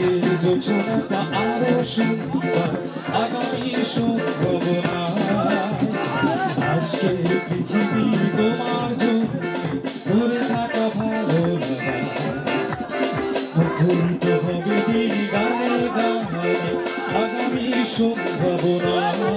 আজকের যোচনাটা আরও সুন্দর আগামী সম্ভাবনা আজকের পৃথিবী তোমার জন্য ধরে থাকা ভালো লাগা মুখরিত হবে গানে গানে, আগামী সম্ভাবনা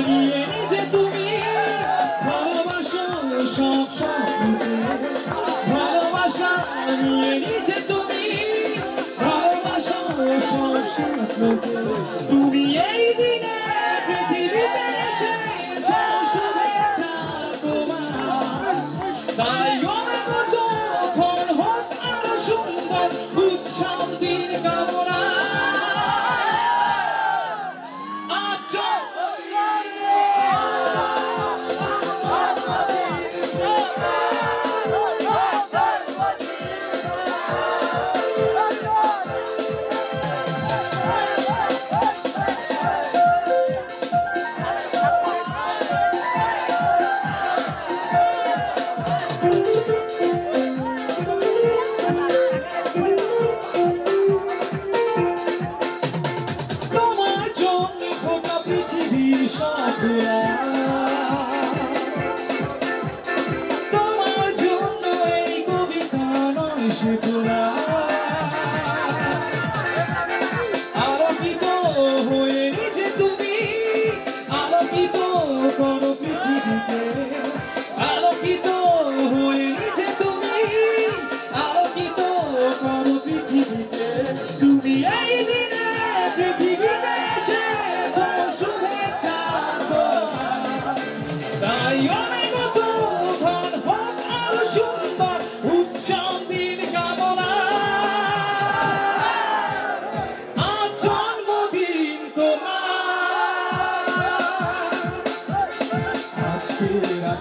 হারিয়ে যে তুমি, ভালোবাসো সব ভালোবাসা হারিয়ে যে তুমি, ভালোবাসো সব তুমি এই দিনে পৃথিবীতে এসে শুভেচ্ছা তোমার। তাই যখন হোক আরও সুন্দর, উৎসব দিন গাবো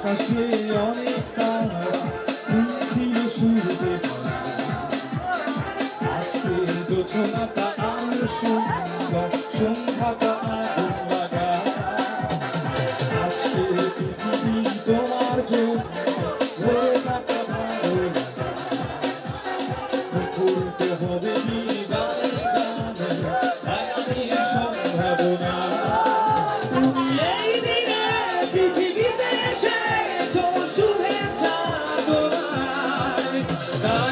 আকাশে অনেক তারা ছিল আর সন্ধ্যা সন্ধ্যাটা আর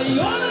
Dios.